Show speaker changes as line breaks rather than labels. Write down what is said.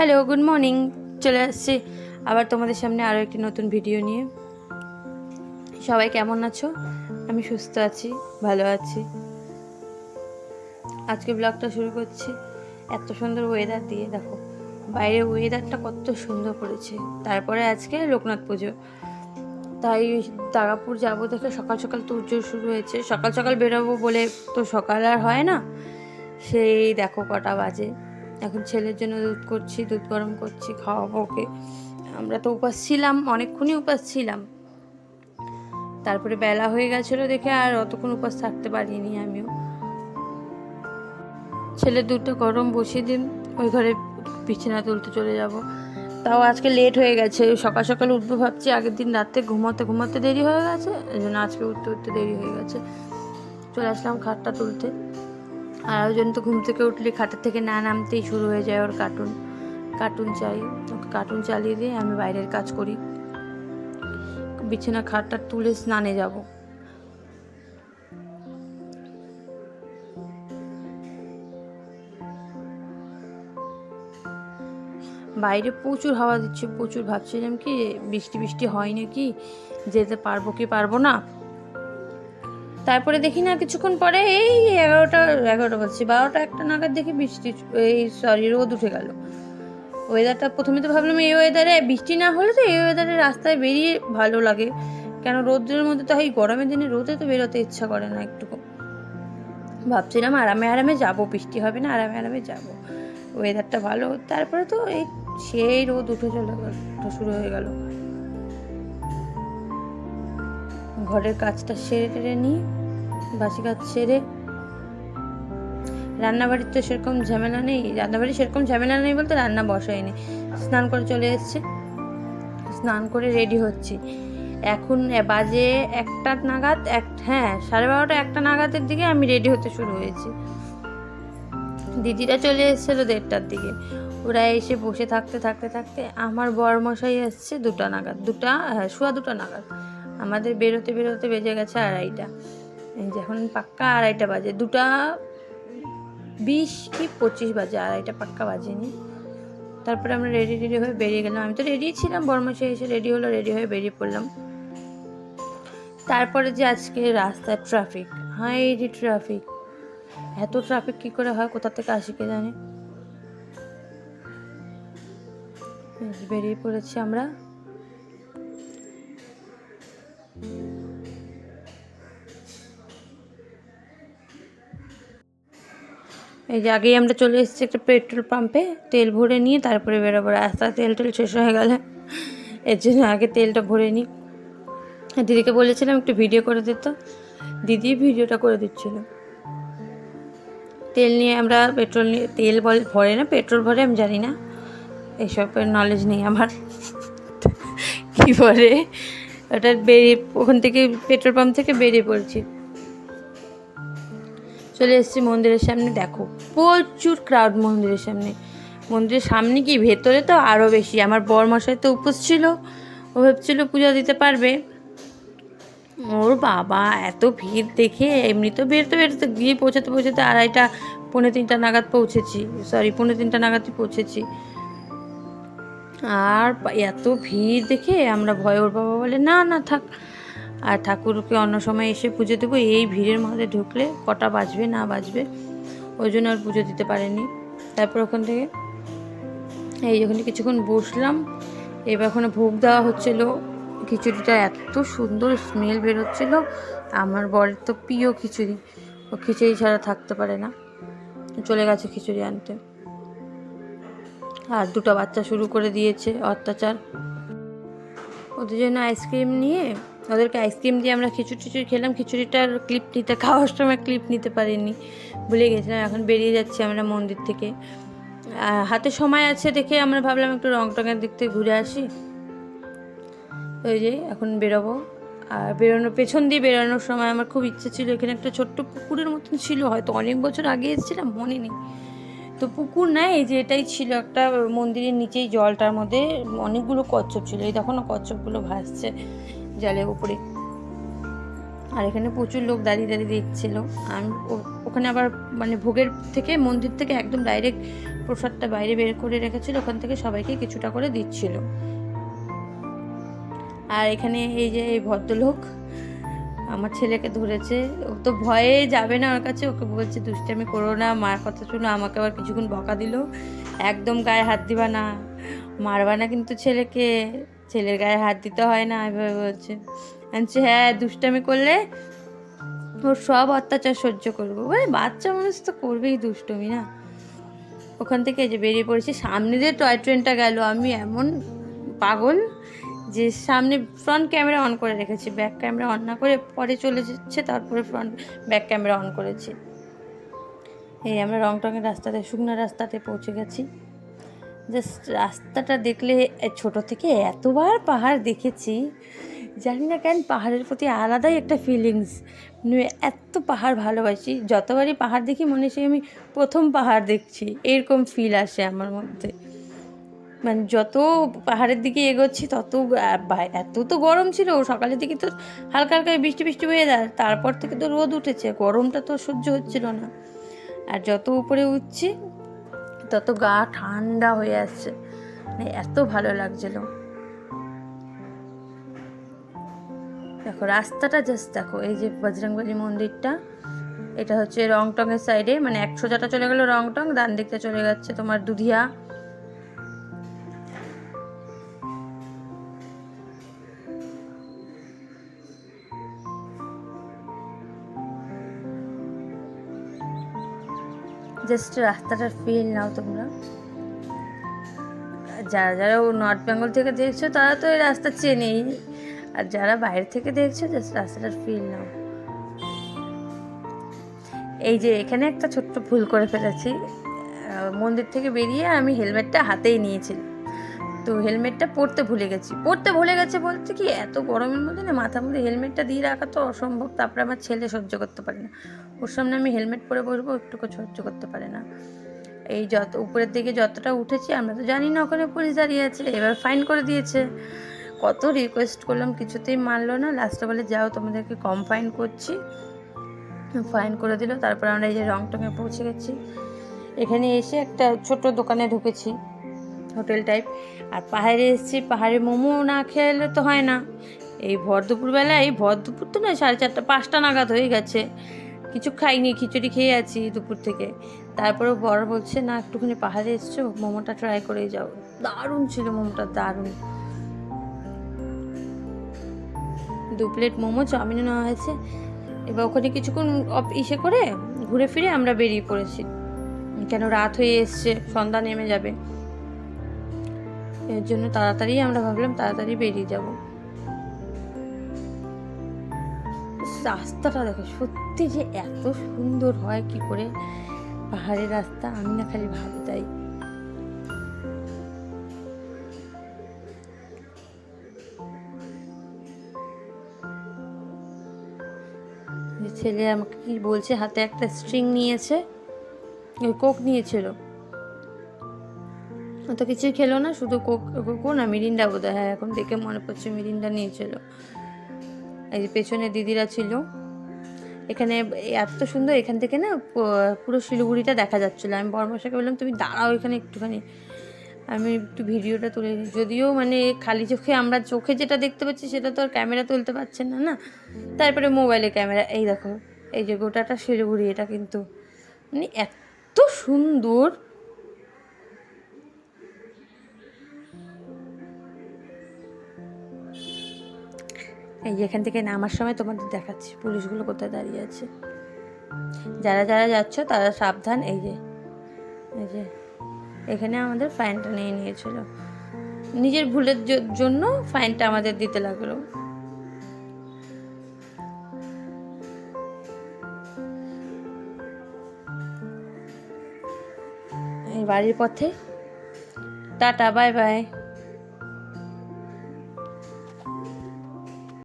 Hello good morning চলে আসছি আবার তোমাদের সামনে আরও একটি নতুন ভিডিও নিয়ে। সবাই কেমন আছো? আমি সুস্থ আছি, ভালো আছি। আজকে ব্লগটা শুরু করছি এত সুন্দর ওয়েদার দিয়ে, দেখো। বাইরে ওয়েদারটা কত সুন্দর করেছে। তারপরে আজকে লোকনাথ পুজো। তাই তারাপুর যাব দেখে সকাল সকাল তুর্য শুরু হয়েছে। সকাল সকাল বেরোবো বলে তো সকাল আর হয় না। সেই দেখো কটা বাজে। এখন ছেলের জন্য দুধ করছি, দুধ গরম করছি, খাওয়াবো ওকে। আমরা তো উপাস ছিলাম, অনেকক্ষণই উপাস ছিলাম। তারপরে বেলা হয়ে গেছিল দেখে আর অতক্ষণ উপাস থাকতে পারিনি আমিও। ছেলের দুধটা গরম বসিয়ে দিন, ওই ঘরে বিছানা তুলতে চলে যাব। তাও আজকে লেট হয়ে গেছে, সকাল সকাল উঠবো ভাবছি, আগের দিন রাতে ঘুমাতে ঘুমাতে দেরি হয়ে গেছে, এই জন্য আজকে উঠতে উঠতে দেরি হয়ে গেছে। চলে আসলাম খাটটা তুলতে। আর জন্য তো ঘুম থেকে উঠলে খাটের থেকে না নামতেই শুরু হয়ে যায় ওর কার্টুন কার্টুন চাই। কার্টুন চালিয়ে দিয়ে আমি বাইরের কাজ করি। বিছানা খাটটা তুলে স্নানে যাব। বাইরে প্রচুর হাওয়া দিচ্ছে, প্রচুর ভাবছিলাম কি বৃষ্টি বৃষ্টি হয় নাকি, যেতে পারব কি পারব না? তারপরে দেখি না, কিছুক্ষণ পরে এই এগারোটা এগারোটা বলছি বারোটা একটা নাগাদ দেখি বৃষ্টি এই সরি রোদ উঠে গেল। ওয়েদারটা প্রথমে তো ভাবলাম এই ওয়েদারে বৃষ্টি না হলে তো এই ওয়েদারে রাস্তায় বেরিয়ে ভালো লাগে। কেন রোদ্রের মধ্যে তো এই গরমের দিনে রোদে তো বেরোতে ইচ্ছা করে না একটুকু। ভাবছিলাম আরামে আরামে যাব, বৃষ্টি হবে না, আরামে আরামে যাব। ওয়েদারটা ভালো, তারপরে তো এই সেই রোদ উঠে চলে গেল শুরু হয়ে গেল। ঘরের কাজটা সেরে টেরে নিয়ে বাসি কাজ সেরে। রান্নাবাড়ির তো সেরকম ঝামেলা নেই রান্নাবাড়ি সেরকম ঝামেলা নেই বলতে রান্না বসাইনি স্নান করে চলে এসছে। স্নান করে রেডি হচ্ছি। এখন বাজে একটা নাগাদ, এক হ্যাঁ সাড়ে বারোটা একটা নাগাদের দিকে আমি রেডি হতে শুরু হয়েছি। দিদিরা চলে এসেছিল দেড়টার দিকে। ওরা এসে বসে থাকতে থাকতে থাকতে আমার বরমশাই এসছে দুটা নাগাদ, দুটা হ্যাঁ শোয়া দুটা নাগাদ। আমাদের বেরোতে বেরোতে বেজে গেছে আড়াইটা। এই যে এখন পাক্কা আড়াইটা বাজে। দুটা বিশ কি পঁচিশ বাজে, আড়াইটা পাক্কা বাজেনি। তারপরে আমরা রেডি রেডি হয়ে বেরিয়ে গেলাম। আমি তো রেডি ছিলাম বর্মাসে এসে রেডি হলো রেডি হয়ে বেরিয়ে পড়লাম। তারপরে যে আজকে রাস্তার ট্রাফিক হাই রে ট্রাফিক এত ট্রাফিক কী করে হয়, কোথা থেকে আসি কে জানে? বেরিয়ে পড়েছি আমরা। এই যে আগেই আমরা চলে এসেছি একটা পেট্রোল পাম্পে, তেল ভরে নিয়ে তারপরে বেরোবো। রাস্তা তেল টেল শেষ হয়ে গেলে। এর জন্য আগে তেলটা ভরে নিই। দিদিকে বলেছিলাম একটু ভিডিও করে দিত। দিদি ভিডিওটা করে দিচ্ছিল। তেল নিয়ে আমরা পেট্রোল নিয়ে, তেল ভরে না, পেট্রোল ভরে আমি জানি না। এইসবের নলেজ নেই আমার। কী বলে ওটা বেরিয়ে, ওখান থেকে পেট্রোল পাম্প থেকে বেরিয়ে পড়ছি। চলে এসেছি মন্দিরের সামনে, দেখো প্রচুর ক্রাউড মন্দিরের সামনে। মন্দিরের সামনে কি, ভেতরে তো আরও বেশি। আমার বরমশাই তো উপোস ছিল, ও ভাবছিল পূজা দিতে পারবে। ওর বাবা, এত ভিড় দেখে এমনি তো বেরোতে বেরোতে গিয়ে পৌঁছাতে পৌঁছাতে আড়াইটা, পৌনে তিনটা নাগাদ পৌঁছেছি। সরি পৌনে তিনটা নাগাদই পৌঁছেছি। আর এত ভিড় দেখে আমরা ভয় ওর বাবা বলে, না না, থাক। আর ঠাকুরকে অন্য সময় এসে পুজো দেবো। এই ভিড়ের মধ্যে ঢুকলে কটা বাজবে, না বাজবে, ওই জন্য আর পুজো দিতে পারেনি। তারপর ওখান থেকে এই ওখানে কিছুক্ষণ বসলাম। এবার ওখানে ভোগ দেওয়া হচ্ছিল। খিচুড়িটা এত সুন্দর স্মেল বেরোচ্ছিলো। আমার বরের তো প্রিয় খিচুড়ি। ও খিচুড়ি ছাড়া থাকতে পারে না। চলে গেছে খিচুড়ি আনতে। আর দুটো বাচ্চা শুরু করে দিয়েছে অত্যাচার। ওদের জন্য আইসক্রিম নিয়ে ওদেরকে আইসক্রিম দিয়ে আমরা খিচুড়ি টিচুড়ি খেলাম। খিচুড়িটার ক্লিপ নিতে, খাওয়ার সময় ক্লিপ নিতে পারিনি। ভুলে গেছিলাম, এখন বেরিয়ে যাচ্ছি আমরা মন্দির থেকে। হাতে সময় আছে দেখে আমরা ভাবলাম একটু রং টঙের দিক থেকে ঘুরে আসি। ওই যে, এখন বেরোবো। আর বেরোনোর, পেছন দিয়ে বেরোনোর সময় আমার খুব ইচ্ছে ছিল, এখানে একটা ছোট্ট পুকুরের মতন ছিল। হয়তো অনেক বছর আগে এসেছিলাম, মনে নেই। তো পুকুর না, এই যে এটাই ছিল একটা মন্দিরের নিচেই জলটার মধ্যে অনেকগুলো কচ্ছপ ছিল। এই দেখো না, কচ্ছপগুলো ভাসছে। জলের উপরে। আর এখানে প্রচুর লোক দাঁড়িয়ে দাঁড়িয়ে দেখছিল। আমি ওখানে আবার মানে ভোগের থেকে, মন্দির থেকে একদম ডাইরেক্ট প্রসাদটা বাইরে বের করে রেখেছিল। ওখান থেকে সবাইকে কিছুটা করে দিচ্ছিল। আর এখানে এই যে এই ভদ্রলোক, আমার ছেলেকে ধরেছে। ও তো ভয়ে যাবে না ওর কাছে। ওকে বলছে, দুষ্টামি করো না, মার কথা শুনো। আমাকে আবার কিছুক্ষণ বকা দিল। একদম গায়ে হাত দিবা না, মারবা না কিন্তু ছেলেকে। ছেলের গায়ে হাত দিতে হয় না এভাবে বলছে। বলছি, হ্যাঁ দুষ্টামি করলে ওর সব অত্যাচার সহ্য করব। ওই বাচ্চা মানুষ তো করবেই দুষ্টমি না। ওখান থেকে যে বেরিয়ে পড়েছি সামনে দিয়ে টয় ট্রেনটা গেল। আমি এমন পাগল যে সামনে ফ্রন্ট ক্যামেরা অন করে রেখেছি। ব্যাক ক্যামেরা অন না করে পরে চলে যাচ্ছে তারপরে ফ্রন্ট ব্যাক ক্যামেরা অন করেছি। এই আমরা রং টঙের রাস্তাতে শুকনো রাস্তাতে পৌঁছে গেছি। জাস্ট রাস্তাটা দেখলে ছোট থেকে এতবার পাহাড় দেখেছি। জানি না কেন পাহাড়ের প্রতি আলাদাই একটা ফিলিংস মানে এত পাহাড় ভালোবাসি, যতবারই পাহাড় দেখি মনে হয় আমি প্রথম পাহাড় দেখছি, এরকম ফিল আসে আমার মধ্যে। মানে যত পাহাড়ের দিকে এগোচ্ছি, তত এত তো গরম ছিল, সকালের দিকে তো হালকা হালকা বৃষ্টি বৃষ্টি হয়ে যায়, তারপর থেকে তো রোদ উঠেছে, গরমটা তো সহ্য হচ্ছিল না। আর যত উপরে উঠছি তত গা ঠান্ডা হয়ে আসছে। মানে এত ভালো লাগছিল। দেখো, রাস্তাটা জাস্ট দেখো, এই যে বজরংবলী মন্দিরটা, এটা হচ্ছে রংটংয়ের সাইডে মানে এক সোজাটা চলে গেল রংটং ডান দিকটা চলে যাচ্ছে তোমার দুধিয়া। জাস্ট রাস্তাটার ফিল নাও তোমরা। যারা যারা নর্থ বেঙ্গল থেকে দেখছ, তারা তো এই রাস্তা চেনেই। আর যারা বাইরে থেকে দেখছ জাস্ট রাস্তাটার ফিল নাও। এই যে এখানে একটা ছোট্ট ভুল করে ফেলেছি। মন্দির থেকে বেরিয়ে আমি হেলমেটটা হাতেই নিয়েছিলাম। তো হেলমেটটা পরতে ভুলে গেছি। পরতে ভুলে গেছে বলতে কি, এত গরমের মধ্যে না মাথার মধ্যে হেলমেটটা দিয়ে রাখা তো অসম্ভব। তারপরে আমার ছেলে সহ্য করতে পারে না। ওর সামনে আমি হেলমেট পরে বসবো, একটুকু সহ্য করতে পারে না। এই যত, উপরের দিকে যতটা উঠেছি, আমরা তো জানি না ওখানে পুলিশ দাঁড়িয়ে আছে, এবার ফাইন করে দিয়েছে। কত রিকোয়েস্ট করলাম, কিছুতেই মানলো না। লাস্টে বলে, যাও, তোমাদেরকে কম ফাইন করছি। ফাইন করে দিল, তারপর আমরা এই যে রংটংয়ে পৌঁছে গেছি। এখানে এসে একটা ছোট দোকানে ঢুকেছি, হোটেল টাইপ আর পাহাড়ে এসেছি, পাহাড়ে মোমো না খেলে তো হয় না। এই ভর দুপুরবেলায়, এই ভর দুপুর তো নয়, সাড়ে চারটা, পাঁচটা নাগাদ হয়ে গেছে। কিছু খাইনি, খিচুড়ি খেয়ে আছি দুপুর থেকে। তারপরে বড় বলছে, না, একটুখানি পাহাড়ে এসছো, মোমোটা ট্রাই করে যাও। দারুণ ছিল মোমোটা, দারুণ। দু প্লেট মোমো, চাউমিনও নেওয়া হয়েছে। এবার ওখানে কিছুক্ষণ ইসে করে ঘুরে ফিরে আমরা বেরিয়ে পড়েছি। কেন রাত হয়ে এসছে, সন্ধ্যা নেমে যাবে। এর জন্য তাড়াতাড়ি আমরা ভাবলাম, তাড়াতাড়ি বেরিয়ে যাব। রাস্তাটা দেখো, সত্যি যে এত সুন্দর হয় কি করে? পাহাড়ের রাস্তা, আমি না খালি ভাবি তাই। ছেলে আমাকে কি বলছে, হাতে একটা স্ট্রিং নিয়েছে, ওই কোক নিয়েছিল। তো কিছুই খেলো না, শুধু কোক কোকো না মিরিন্ডা বোধ হ্যাঁ এখন দেখে মনে পড়ছে মিরিন্ডা নিয়েছিল। এই যে পেছনে দিদিরা ছিল। এখানে এত সুন্দর এখান থেকে না পুরো শিলিগুড়িটা দেখা যাচ্ছিল। আমি বর্মশাকে বললাম, তুমি দাঁড়াও এখানে একটুখানি। আমি একটু ভিডিওটা তুলে যদিও মানে খালি চোখে আমরা চোখে যেটা দেখতে পাচ্ছি সেটা তো আর ক্যামেরা তুলতে পারছেন না না? তারপরে মোবাইলে ক্যামেরা। এই দেখো, এই যে গোটাটা শিলিগুড়ি, এটা কিন্তু মানে এত সুন্দর এই এখান থেকে নামার সময় তোমাদের দেখাচ্ছি পুলিশগুলো কোথায় দাঁড়িয়ে আছে। যারা যারা যাচ্ছ তারা সাবধান, এই যে এই যে, এখানে আমাদের ফাইনটা নিয়ে নিয়েছিল। নিজের ভুলের জন্য ফাইনটা আমাদের দিতে লাগল। বাড়ির পথে। Tata bye bye